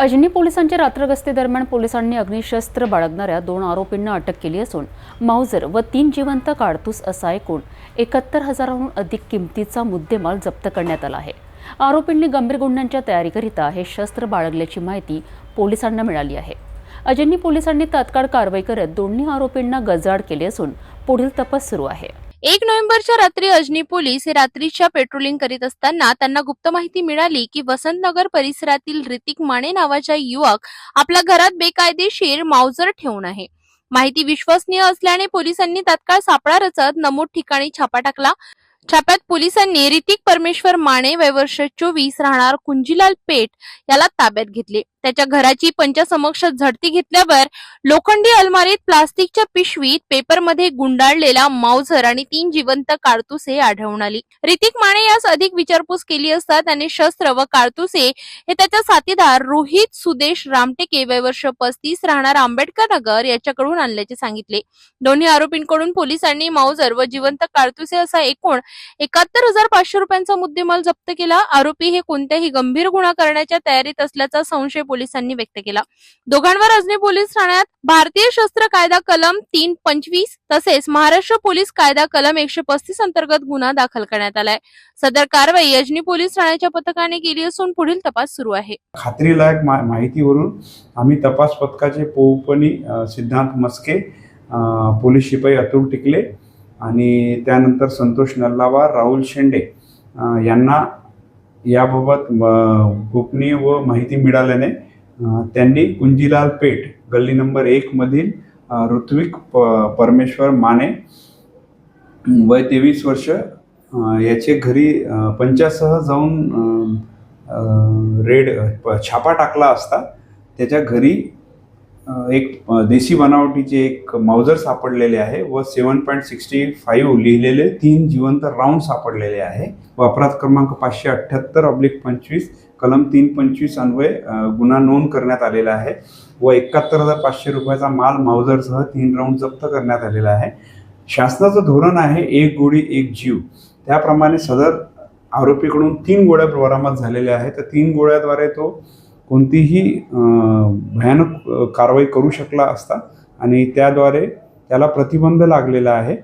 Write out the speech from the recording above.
अजनी पोलिसांच्या रात्रगस्तीदरम्यान पोलिसांनी अग्निशस्त्र बाळगणाऱ्या दोन आरोपींना अटक केली असून माऊजर व तीन जिवंत काडतूस असा एकूण एकाहत्तर हजाराहून अधिक किमतीचा मुद्देमाल जप्त करण्यात आला आहे. आरोपींनी गंभीर गुन्ह्यांच्या तयारीकरिता हे शस्त्र बाळगल्याची माहिती पोलिसांना मिळाली आहे. अजनी पोलिसांनी तात्काळ कारवाई करत दोन्ही आरोपींना गजाड केले असून पुढील तपास सुरू आहे. एक नोव्हेंबरच्या रात्री अजनी पोलीस हे रात्रीच्या पेट्रोलिंग करीत असताना त्यांना गुप्त माहिती मिळाली की वसंतनगर परिसरातील ऋतिक माने नावाचा युवक आपल्या घरात बेकायदेशीर मावजर ठेवून आहे. माहिती विश्वसनीय असल्याने पोलिसांनी तात्काळ सापळा रचत नमूद ठिकाणी छापा टाकला. छाप्यात पोलिसांनी ऋतिक परमेश्वर माने वयवर्ष चोवीस राहणार कुंजीलाल पेठ याला ताब्यात घेतले. त्याच्या घराची पंचासमक्ष झडती घेतल्यावर लोखंडी अलमारीत प्लास्टिकच्या पिशवीत पेपरमध्ये गुंडाळलेला माउझर आणि तीन जिवंत काडतुसे आढळून आली. ऋतिक माने यास अधिक विचारपूस केली असता त्याने शस्त्र व काडतुसे हे त्याचा साथीदार रोहित सुदेश रामटेके वयवर्ष पस्तीस राहणार आंबेडकर नगर याच्याकडून आणल्याचे सांगितले. दोन्ही आरोपींकडून पोलिसांनी माउझर व जिवंत काडतुसे असा एकूण एकाहत्तर हजार पाचशे रुपयांचा मुद्देमाल जप्त केला. आरोपी हे कोणत्याही गंभीर गुन्हा करण्याच्या तयारीत असल्याचा संशय पोलिसांनी व्यक्त केला. दोघांवर अजनी पोलीस ठाण्यात भारतीय शस्त्र कायदा कलम तीन पंचवीस तसेच महाराष्ट्र पोलीस कायदा कलम एकशे पस्तीस अंतर्गत गुन्हा दाखल करण्यात आलाय. सदर कारवाई अजनी पोलीस ठाण्याच्या पथकाने केली असून पुढील तपास सुरू आहे. खात्रीलायक माहितीवरून आम्ही तपास पथकाचे पोपणी सिद्धांत मस्के पोलीस शिपाई अतुल टिकले आणि त्यानंतर संतोष नल्लावार राहुल शेंडे यांना याबाबत गोपनीय व माहिती मिळाल्याने त्यांनी कुंजीलाल पेठ गल्ली नंबर एकमधील ऋत्विक प परमेश्वर माने वय तेवीस वर्ष याचे घरी पंचासह जाऊन रेड प- छापा टाकला असता त्याच्या घरी एक देशी बनावटीचे एक माउजर सापडलेले आहे व सेवन पॉईंट सिक्स्टी फाईव्ह लिहिलेले तीन जिवंत राऊंड सापडलेले आहे. व अपराध क्रमांक पाचशे अठ्ठ्याहत्तर अब्लिक पंचवीस कलम तीन पंचवीस अन्वय गुन्हा नोंद करण्यात आलेला आहे व एकाहत्तर हजार पाचशे रुपयाचा माल माउजरसह तीन राऊंड जप्त करण्यात आलेला आहे. शासनाचं धोरण आहे एक गोळी एक जीव. त्याप्रमाणे सदर आरोपीकडून तीन गोळ्या प्रवारामात झालेल्या आहेत. तर तीन गोळ्याद्वारे तो कोणतीही भयानक कारवाई करू शकला असता आणि त्याद्वारे त्याला प्रतिबंध लागलेला आहे.